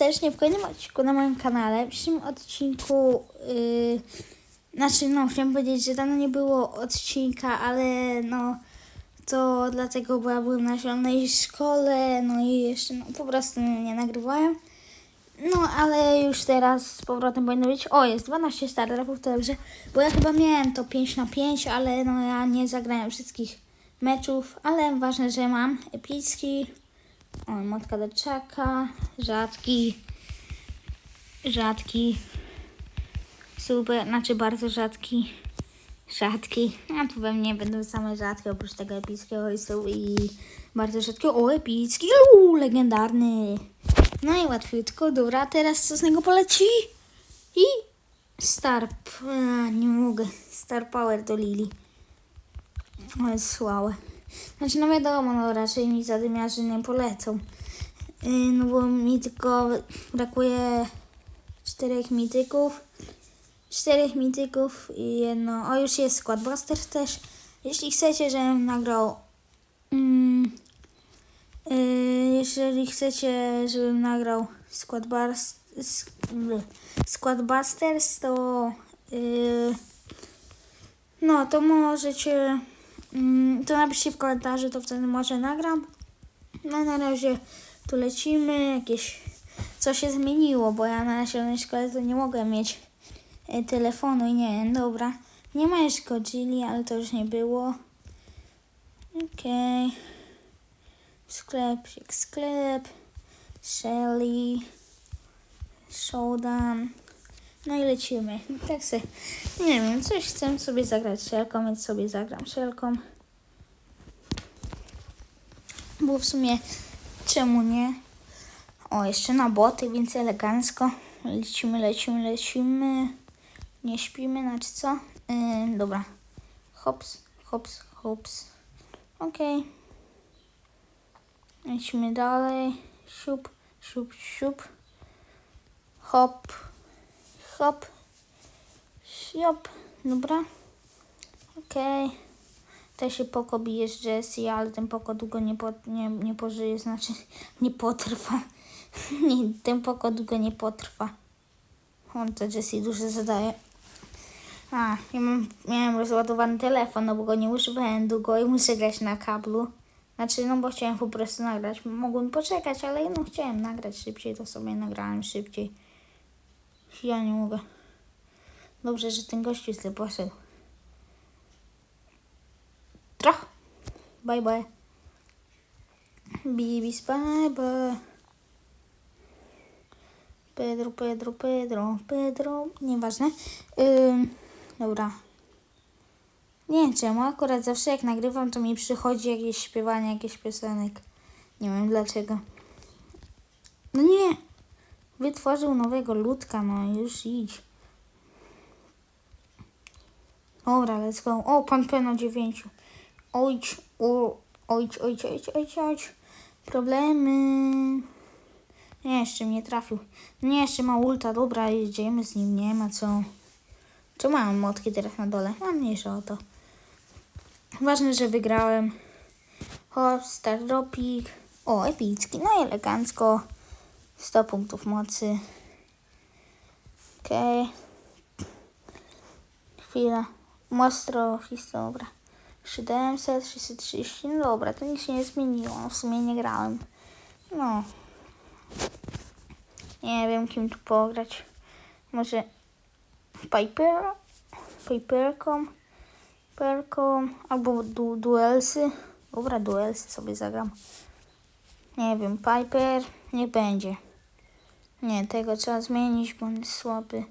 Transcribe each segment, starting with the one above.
serdecznie w kolejnym odcinku na moim kanale. W dzisiejszym odcinku, yy, znaczy no, chciałam powiedzieć, że dawno nie było odcinka, ale no, to dlatego, bo ja byłem na zielonej szkole, no i jeszcze no, po prostu nie nagrywałem. No, ale już teraz z powrotem powinno być. O, jest 12 starterów, to dobrze. Bo ja chyba miałem to 5 na 5, ale no ja nie zagrałem wszystkich meczów. Ale ważne, że mam epicki. O, motka do czaka. Rzadki. Rzadki. Super, znaczy bardzo rzadki. Rzadki. A tu we mnie będą same rzadkie, oprócz tego epickiego są i bardzo rzadkie. O, epicki. Uuu, legendarny. No i łatwiutko. Dobra, teraz co z niego poleci? I Star... A, nie mogę. Star Power do Lili. Ale słabe. Znaczy, no wiadomo, no raczej mi zadymiarzy nie polecą. Yy, no bo mi tylko brakuje czterech mityków. Czterech mityków i jedno... O, już jest Squadbuster też. Jeśli chcecie, żebym nagrał... Mm, yy, jeżeli chcecie, żebym nagrał Squad, Bars, Squad Busters, to yy, no to możecie to napiszcie w komentarzu, to wtedy może nagram. No na razie tu lecimy, jakieś co się zmieniło, bo ja na nasionej szkole to nie mogę mieć e, telefonu i nie wiem, dobra. Nie ma już Godzilli, ale to już nie było. Okej. Sklep, sklep, Shelly, Showdown. No i lecimy. Tak se, nie wiem, coś chcę sobie zagrać szelką, więc sobie zagram szelką. Bo w sumie czemu nie? O, jeszcze na boty, więc elegancko. Lecimy, lecimy, lecimy. Nie śpimy, znaczy co? Yy, dobra. Hops, hops, hops. Okej. Lecimy dalej. Siup, siup, siup. Hop, hop. Siop. Dobra. Okej. Też się poko bije z Jessie, ale ten poko długo nie, po, nie, nie pożyje, znaczy nie potrwa. nie, ten poko długo nie potrwa. On to Jessie dużo zadaje. A, ja mam, miałem rozładowany telefon, no bo go nie używałem długo i muszę grać na kablu. Znaczy, no bo chciałem po prostu nagrać. Mogłem poczekać, ale no chciałem nagrać szybciej, to sobie nagrałem szybciej. Ja nie mogę. Dobrze, że ten gościu sobie poszedł. Troch. Bye bye. Bibis, bye bye. Pedro, Pedro, Pedro, Pedro. Nieważne. Ym, dobra. Nie wiem czemu, akurat zawsze jak nagrywam, to mi przychodzi jakieś śpiewanie, jakieś piosenek. Nie wiem dlaczego. No nie! Wytworzył nowego ludka, no już idź. Dobra, let's go. O, pan Peno dziewięciu. Ojcz, o, ojcz, ojcz, ojcz, ojcz, ojcz. Problemy. Nie, jeszcze mnie trafił. Nie, jeszcze ma ulta. Dobra, jedziemy z nim, nie ma co. Czy mam motki teraz na dole? Mam mniejsze o to. Ważne, że wygrałem. Hop, Star Dropik. O, epicki. No elegancko. 100 punktów mocy. Okej. Chwila. Mostro, dobra. 700, 630. No dobra, to nic się nie zmieniło. No, W sumie nie grałem. No. Nie wiem, kim tu pograć. Może Piper? Piperką? Perką? Albo du duelsy? Dobra, duelsy sobie zagram. Nie wiem, Piper nie będzie. Nie, tego trzeba zmienić, bo on jest słaby.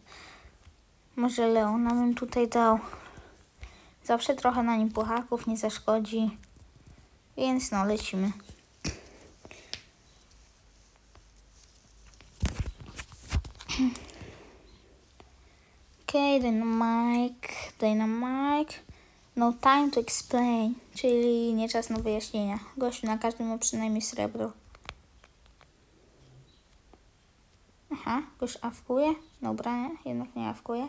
Może Leona bym tutaj dał. Zawsze trochę na nim puchaków nie zaszkodzi. Więc no, lecimy. Okej, okay, Dynamite, Dynamite. No time to explain, czyli nie czas na wyjaśnienia. Gościu na każdym ma przynajmniej srebro. Aha, już awkuje. Dobra, nie? jednak nie awkuje.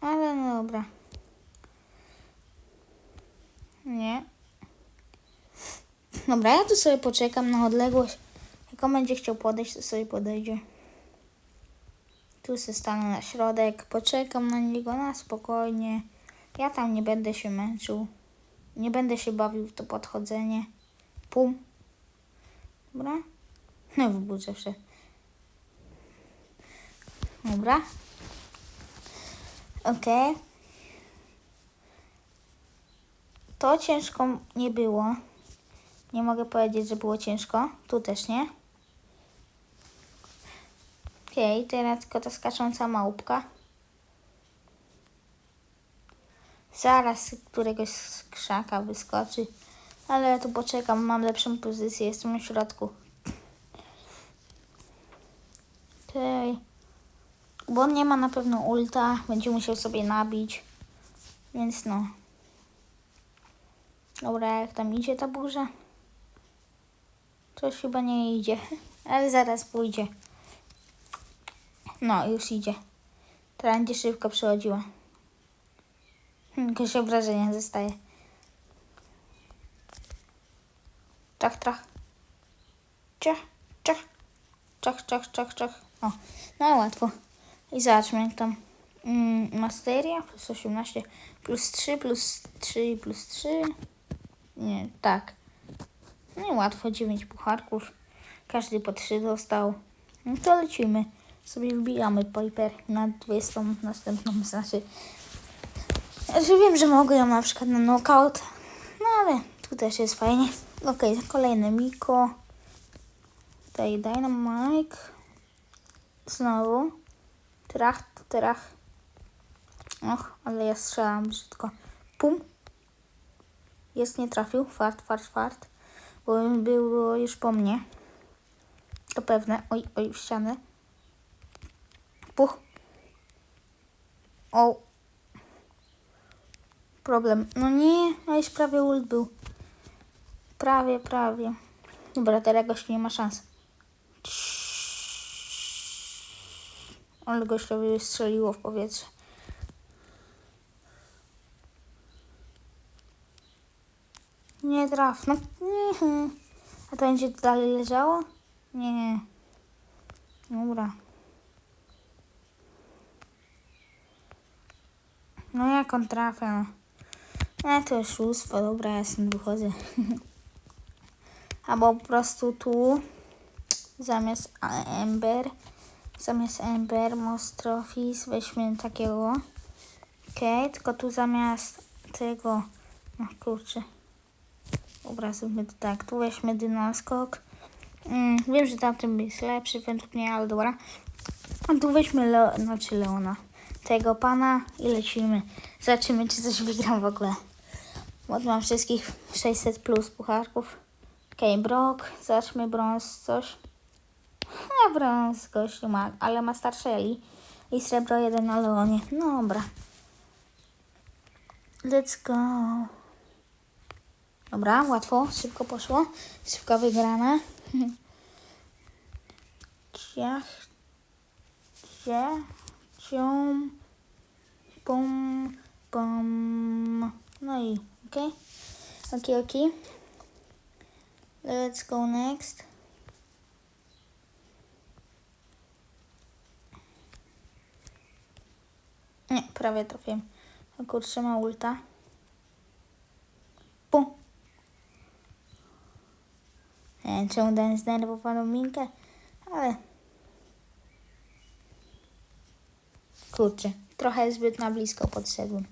Ale no dobra. Nie. Dobra, ja tu sobie poczekam na odległość. Jak tylko będzie chciał podejść, to sobie podejdzie. Tu se stanę na środek, poczekam na niego na spokojnie. Ja tam nie będę się męczył. Nie będę się bawił w to podchodzenie. Pum. Dobra. No w burzę wszedł. Dobra. Okej. To ciężko nie było. Nie mogę powiedzieć, że było ciężko. Tu też nie. Okej, teraz tylko ta skacząca małpka. Zaraz z któregoś z krzaka wyskoczy. Ale ja tu poczekam, mam lepszą pozycję, jestem na środku. Okej. Bo on nie ma na pewno ulta, będzie musiał sobie nabić. Więc no. Dobra, jak tam idzie ta burza? Coś chyba nie idzie, ale zaraz pójdzie. No, już idzie. Teraz będzie szybko przychodziła. Hmm, Jakieś obrażenia zostaje. Czach, czach. Ciach, ciach. Czach, czach, czach, czach. O, no łatwo. I zobaczmy tam. Mm, masteria plus 18 plus 3 plus 3 plus 3. Nie, tak. No i łatwo, 9 pucharków. Każdy po 3 dostał. No to lecimy. Sobie wbijamy Piper na 20 następną, znaczy. Że wiem, że mogę ją na przykład na knockout. No ale tu też jest fajnie. Okej, kolejny Miko. Tutaj Dynamite. Znowu. Trach, trach. Och, ale ja strzelam brzydko. Pum. Jest, nie trafił. Fart, fart, fart. Bo było już po mnie. To pewne. Oj, oj, w ścianę. Puch. O. Problem. No nie, a już prawie ult był. Prawie, prawie. Dobra, teraz gościu nie ma szans. Ale gościowi strzeliło w powietrze. Nie traf, no nie. A to będzie dalej leżało? Nie. Dobra. No jak on trafia? E, to jest szóstwo, dobra, ja stąd wychodzę. Albo po prostu tu zamiast Ember, zamiast Ember Mostrofis weźmy takiego. Okej, tylko tu zamiast tego, no kurczę. Dobra, zróbmy to tak, tu weźmy dynaskok. Mm, wiem, że tamten jest lepszy według mnie, ale dobra. A tu weźmy Leo, znaczy Leona, tego pana i lecimy. Zobaczymy, czy coś wygram w ogóle. Bo mam wszystkich 600 plus pucharków. Okej, okay, Brock, zobaczmy brąz, coś. No, brąz gościu ma, ale ma starsze Eli. I srebro jeden na Leonie. No dobra. Let's go. Dobra, łatwo, szybko poszło. Szybko wygrana. Ciach, ciach, cium, pum, pum. No i okej. Okay. Okej, okay, okej. Okay. Let's go next. Nie, prawie trafiłem. Kurczę, ma ulta. Pum. Nie wiem, czemu dałem zdenerwowaną minkę, ale... Kurczę, trochę zbyt na blisko podszedłem.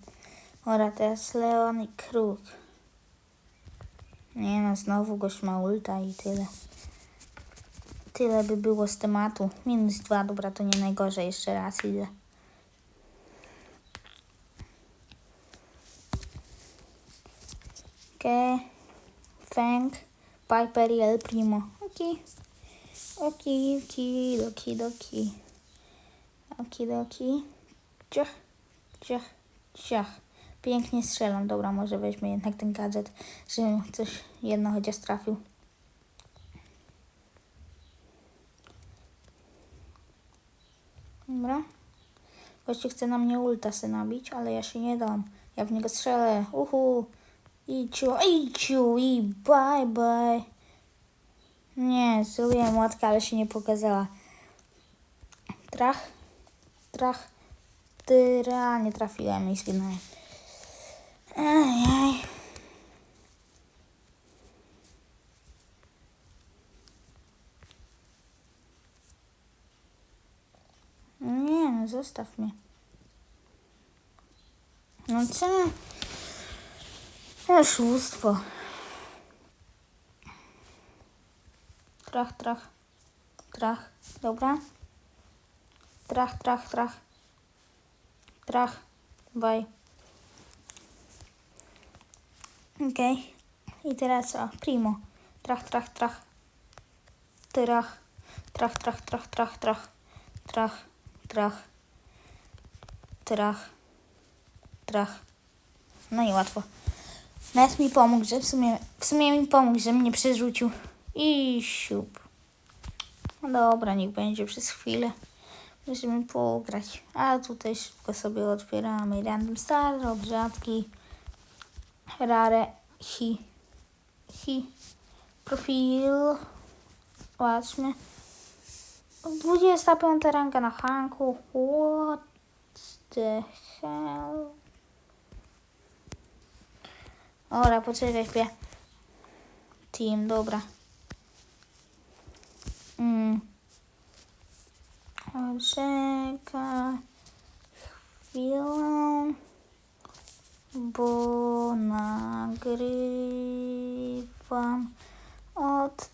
Ora, teraz Leon i Kruk. Nie no, znowu gość ma ulta i tyle. Tyle by było z tematu. Minus dwa, dobra, to nie najgorzej. Jeszcze raz idę. Okej. Okay. Fang, Piper i El Primo. Okej. Okay. Okej, okay, okej, doki, doki. Oki, doki. Ciach, ciach, ciach. Pięknie strzelam. Dobra, może weźmy jednak ten gadżet, żebym coś jedno chociaż trafił. Dobra. Gościu chce na mnie ultasy nabić, ale ja się nie dam. Ja w niego strzelę. Uhu. Idźu, idźu i bye bye. Nie, zrobiłem łatkę, ale się nie pokazała. Trach, trach, tyra, nie trafiłem i zginąłem. Ejej. Nie, no zostaw mnie. No co? Oszustwo. Trach, trach, trach. Dobra. Trach, trach, trach. Trach. Bye. Okej. I teraz co? Primo. Trach, trach, trach. Trach. Trach, trach, trach, trach, trach. Trach, trach. Trach. Trach. No i łatwo. Nawet mi pomógł, że w sumie, w sumie mi pomógł, że mnie przerzucił. I siup. No dobra, niech będzie przez chwilę. Musimy pograć. A tutaj szybko sobie otwieramy random star, od rzadki, rare, hi, hi, profil. Zobaczmy. 25 ranga na Hanku. What the hell? Ora, poczekaj, śpię. Team, dobra. Mm. Czekaj chwilę, bo nagrywam od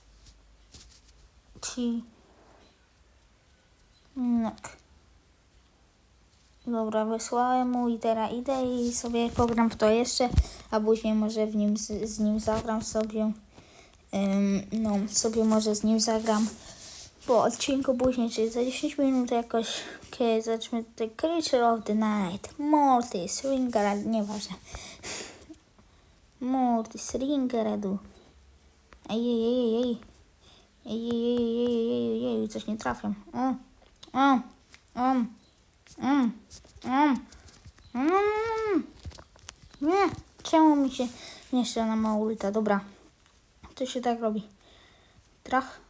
ci. Tak. Dobra, wysłałem mu i teraz idę i sobie pogram w to jeszcze, a później może w nim z, z nim zagram sobie. Ym, no, sobie może z nim zagram po odcinku później, czyli za 10 minut jakoś, kiedy zaczniemy The Creature of the Night, Mortis, Ringarad, nieważne. Mortis, Ringaradu. Ej, ej, ej, ej. Ej, ej, ej, ej, ej, ej, ej, coś nie trafiam. O, o, um, um, um, um. Nie, czemu mi się nie na ulta? Dobra, to się tak robi. Trach.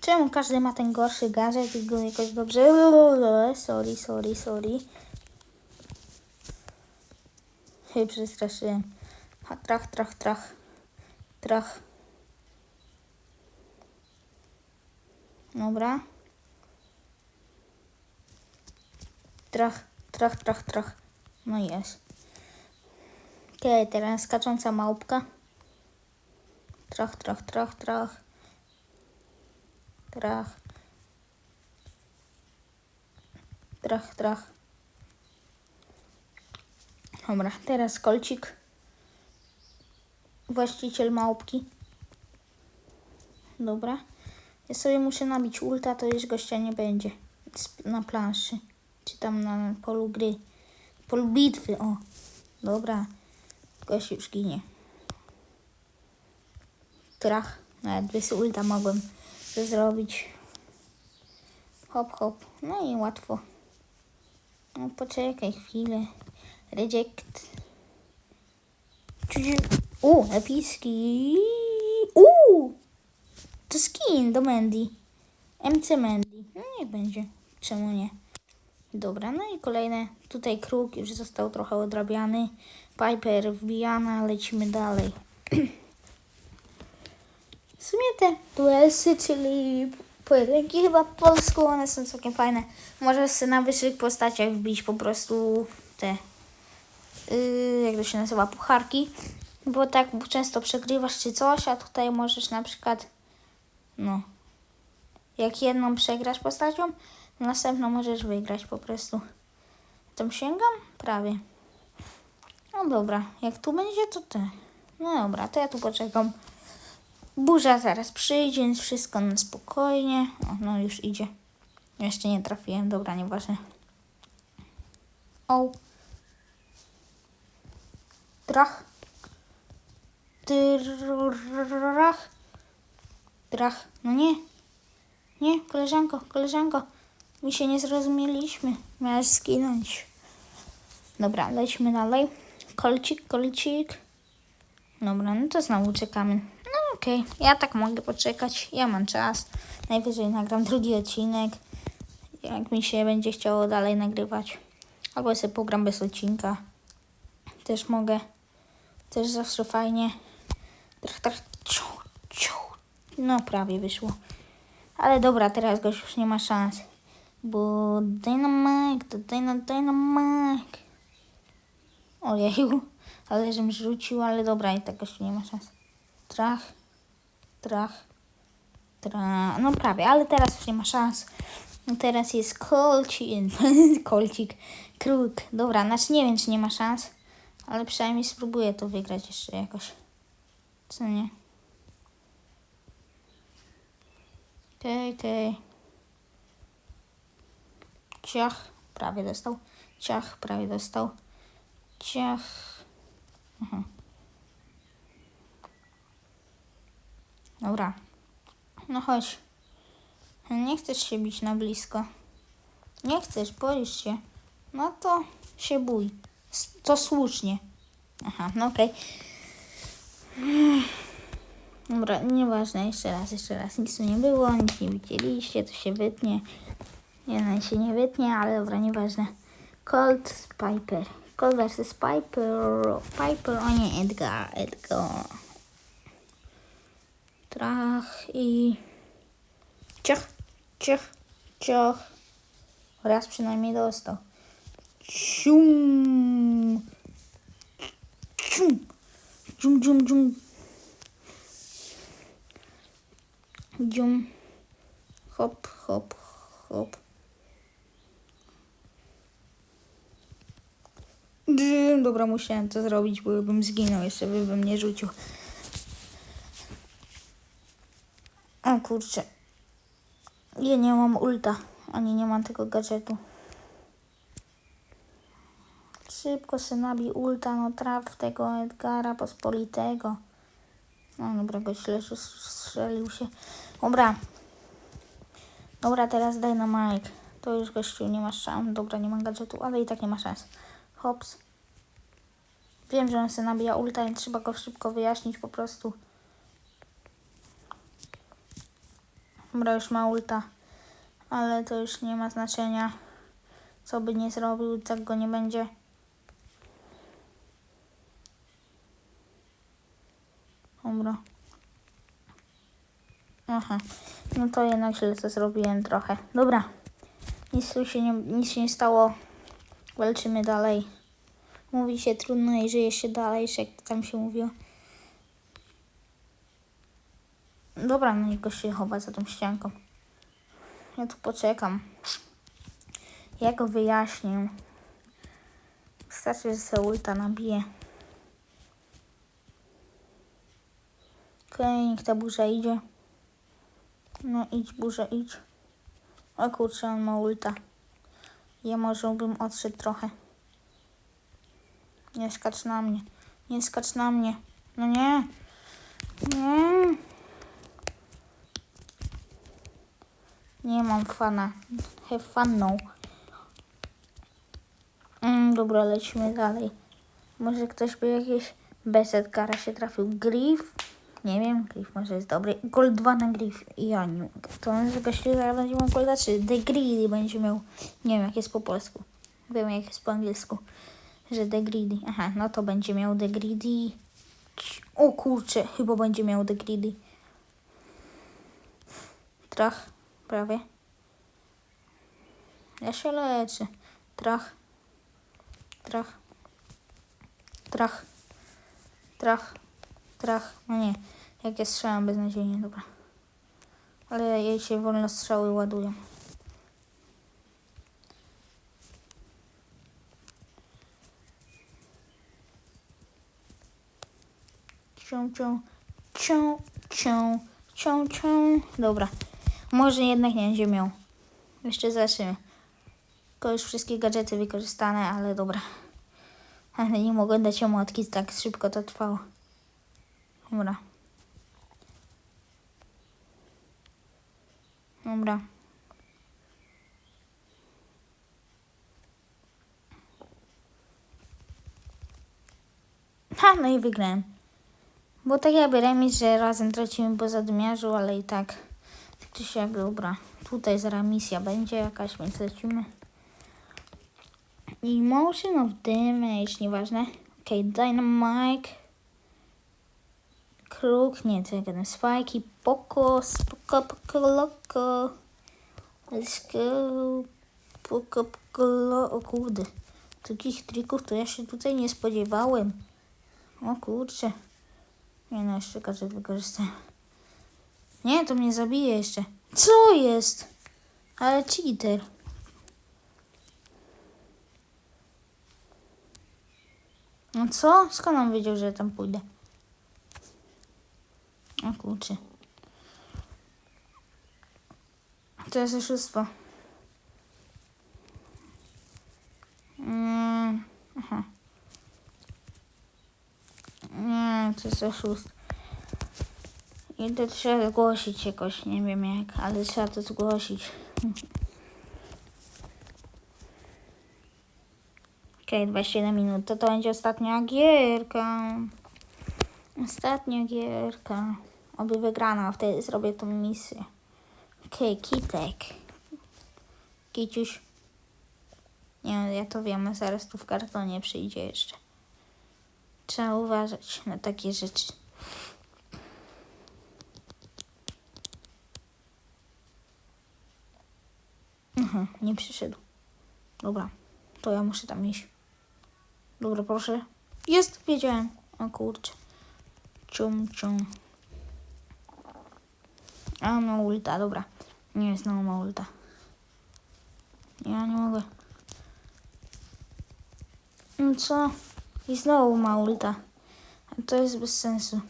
Czemu każdy ma ten gorszy gadżet i go jakoś dobrze... Sorry, sorry, sorry. Hej, przestraszyłem. Ha, trach, trach, trach. Trach. Dobra. Trach, trach, trach, trach. No jest. Okej, teraz skacząca małpka. Trach, trach, trach, trach. Trach. Trach, trach. Dobra, teraz kolcik. Właściciel małpki. Dobra. Ja sobie muszę nabić ulta, to już gościa nie będzie. Na planszy. Czy tam na polu gry. Polu bitwy, o. Dobra. Gość już ginie. Trach. Nawet bez ulta mogłem to zrobić. Hop, hop. No i łatwo. No poczekaj chwilę. Reject. U, epicki. U! To skin do Mandy. MC Mandy. No niech będzie. Czemu nie? Dobra, no i kolejne. Tutaj kruk już został trochę odrabiany. Piper wbijana, lecimy dalej. W sumie te duelsy, czyli pojedynki chyba po polsku, one są całkiem fajne. Możesz sobie na wyższych postaciach wbić po prostu te, yy, jak to się nazywa, pucharki. Bo tak często przegrywasz czy coś, a tutaj możesz na przykład, no, jak jedną przegrasz postacią, następną możesz wygrać po prostu. Tam sięgam? Prawie. No dobra, jak tu będzie, to te. No dobra, to ja tu poczekam. Burza zaraz przyjdzie, więc wszystko na spokojnie. O, no już idzie. Jeszcze nie trafiłem, dobra, nieważne. O. Trach. Trach. Trach. No nie. Nie, koleżanko, koleżanko. My się nie zrozumieliśmy. Miałaś skinąć. Dobra, lećmy dalej. Kolcik, kolcik. Dobra, no to znowu czekamy. No, Okej, ja tak mogę poczekać. Ja mam czas. Najwyżej nagram drugi odcinek. Jak mi się będzie chciało dalej nagrywać. Albo sobie pogram bez odcinka. Też mogę. Też zawsze fajnie. No prawie wyszło. Ale dobra, teraz goś już nie ma szans. Bo Dynamite to Dyna, Dynamite. Ojeju, ale żem rzucił, ale dobra, i tak gościu nie ma szans. Trach, trach, trach. No prawie, ale teraz już nie ma szans. No teraz jest kolcik, kolcik, kruk. Dobra, znaczy nie wiem, czy nie ma szans, ale przynajmniej spróbuję to wygrać jeszcze jakoś. Co nie? Okej, okej. Ciach, prawie dostał. Ciach, prawie dostał. Ciach. Aha. Dobra. No chodź. Nie chcesz się bić na blisko. Nie chcesz, boisz się. No to się bój. To słusznie. Aha, no okej. Dobra, nieważne, jeszcze raz, jeszcze raz. Nic tu nie było, nic nie widzieliście, to się wytnie. Nie, no się nie wytnie, ale dobra, nieważne. Colt z Piper. Colt versus Piper. Piper, o nie, Edgar, Edgar. Trach i... Ciach, ciach, ciach. Raz przynajmniej dostał. Cium. Cium. Cium, cium, cium. Dzium. Hop, hop, hop. Dobra, musiałem to zrobić, bo bym zginął, jeszcze by bym nie rzucił. O kurczę. Ja nie mam ulta, ani nie mam tego gadżetu. Szybko se nabij ulta, no traf tego Edgara pospolitego. No dobra, go źle strzelił się. Dobra. Dobra, teraz daj na Mike. To już gościu nie ma szans. Dobra, nie ma gadżetu, ale i tak nie ma szans. Hops. Wiem, że on sobie nabija ulta i trzeba go szybko wyjaśnić po prostu. Dobra, już ma ulta. Ale to już nie ma znaczenia. Co by nie zrobił, tak go nie będzie. Dobra. Aha. No to jednak źle to zrobiłem trochę. Dobra. Nic tu się nie, nic się nie stało. Walczymy dalej. Mówi się trudno i żyje się dalej, jak tam się mówiło. Dobra, no niech go się chowa za tą ścianką. Ja tu poczekam. Ja go wyjaśnię. Wystarczy, że se ulta nabije. Okej, niech ta burza idzie. No idź, burza, idź. O kurczę, on ma ulta. Ja może bym odszedł trochę. Nie skacz na mnie. Nie skacz na mnie. No nie. Nie. Nie mam fana. Have fun no. Mm, dobra, lecimy dalej. Może ktoś by jakieś bez Edgara się trafił. Griff? Nie wiem, Griff może jest dobry. Gold 2 na Griff. Nie mogę. To on tego ślizga będzie miał Golda 3. The Greedy będzie miał. Nie wiem, jak jest po polsku. Wiem, jak jest po angielsku. Że The Greedy. Aha, no to będzie miał The Greedy. O kurczę, chyba będzie miał The Greedy. Trach, prawie. Ja się leczę. Trach. Trach. Trach. Trach. Trach. No nie. Jak ja strzelam beznadziejnie, dobra. Ale jej się wolno strzały ładują. Cią, cią, cią, cią, cią, cią. Dobra. Może jednak nie będzie miał. Jeszcze zobaczymy. Tylko już wszystkie gadżety wykorzystane, ale dobra. Ale nie mogłem dać emotki, tak szybko to trwało. Dobra. Dobra. Ha, no i wygrałem. Bo tak jakby remis, że razem tracimy po zadymiarzu, ale i tak. Tak czy siak, dobra. Tutaj zaraz misja będzie jakaś, więc lecimy. Emotion of damage, nieważne. Okej, okay, dynamite. Kruk, nie, to jak i poko, spoko, poko, loko. Let's go. Poko, poko, lo. O kurde. Takich trików to ja się tutaj nie spodziewałem. O kurczę. Nie no, jeszcze gadżet wykorzystam. Nie, to mnie zabije jeszcze. Co jest? Ale cheater. No co? Skąd on wiedział, że tam pójdę? O kurczę. To jest oszustwo. Mm, aha. Nie, to jest oszust. I to trzeba zgłosić jakoś, nie wiem jak, ale trzeba to zgłosić. Okej, okay, 27 minut, to to będzie ostatnia gierka. Ostatnia gierka. Oby wygrana, a wtedy zrobię tą misję. Okej, okay, kitek. Kiciuś. Nie, ja to wiem, zaraz tu w kartonie przyjdzie jeszcze. Trzeba uważać na takie rzeczy. Aha, nie przyszedł. Dobra, to ja muszę tam iść. Dobra, proszę. Jest, wiedziałem. O kurczę. Cium, cium. A, no ulta, dobra. Nie, znowu ma ulta. Ja nie mogę. No co? I znowu ma ulta. To jest bez sensu.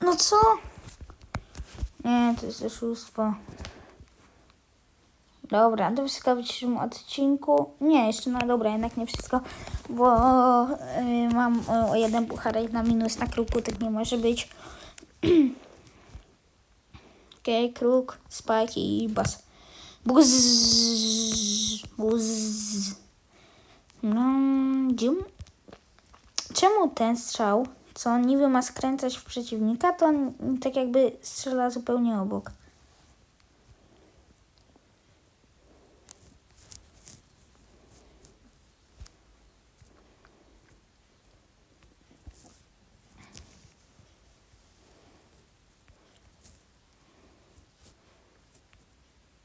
No co? Nie, to jest oszustwo. Dobra, to wszystko w dzisiejszym odcinku. Nie, jeszcze no dobra, jednak nie wszystko, bo y, mam o jeden pucharek na minus na kruku, tak nie może być. Okej, okay, kruk, spike i bas. Buzz. No, dzium. Czemu ten strzał, co niby ma skręcać w przeciwnika, to on tak jakby strzela zupełnie obok.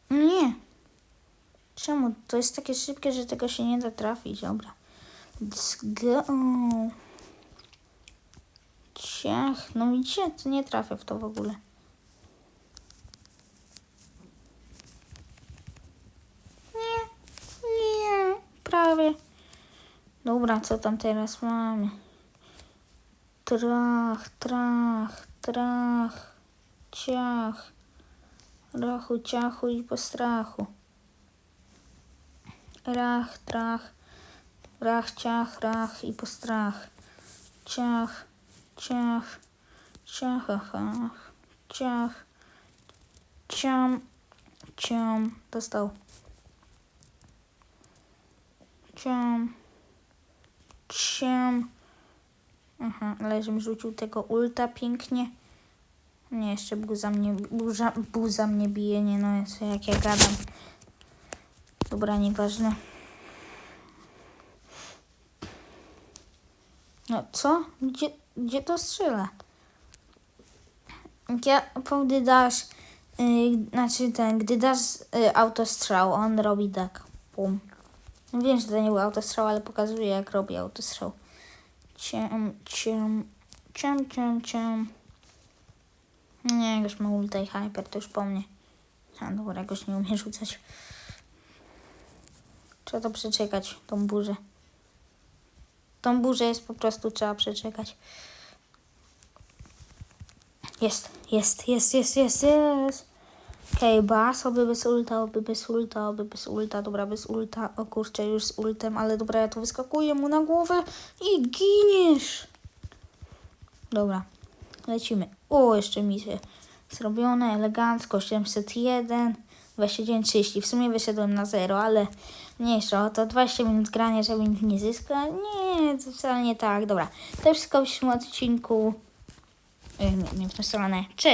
Nie. Czemu? To jest takie szybkie, że tego się nie da trafić. Dobra. Let's go. Ciach. No widzicie? To nie trafię w to w ogóle. Nie. Nie. Prawie. Dobra, co tam teraz mamy? Trach, trach, trach, ciach. Rachu, ciachu i po strachu. Rach, trach, rach, ciach, rach i po strach. Ciach, ciach, ciachachach, ciach, ciam, ciam. Dostał. Ciam, ciam. Aha, ale żebym rzucił tego ulta pięknie. Nie, jeszcze buza mnie, buza, buza mnie bije, nie no, jest jak ja gadam. Dobra, nieważne. No co? Gdzie, gdzie to strzela? Ja, gdy dasz, yy, znaczy ten, gdy dasz yy, autostrzał, on robi tak, pum. Wiem, że to nie był autostrzał, ale pokazuje jak robi autostrzał. Ciam, ciam, ciam, ciam, ciam. Nie, już ma ulta i hyper, to już po mnie. A dobra, jakoś nie umie rzucać. Trzeba to przeczekać, tą burzę. Tą burzę jest po prostu trzeba przeczekać. Jest, jest, jest, jest, jest, jest. Okej, okay, bas, oby bez ulta, oby bez ulta, oby bez ulta, dobra, bez ulta. O kurczę, już z ultem, ale dobra, ja tu wyskakuję mu na głowę i giniesz. Dobra, lecimy. O, jeszcze misje zrobione elegancko. 701. 29.30. W sumie wyszedłem na zero, ale mniejsza o to. 20 minut grania, żeby nikt nie zyskał. Nie, to wcale nie tak. Dobra, to wszystko w dzisiejszym odcinku. Nie w stronę. Cześć!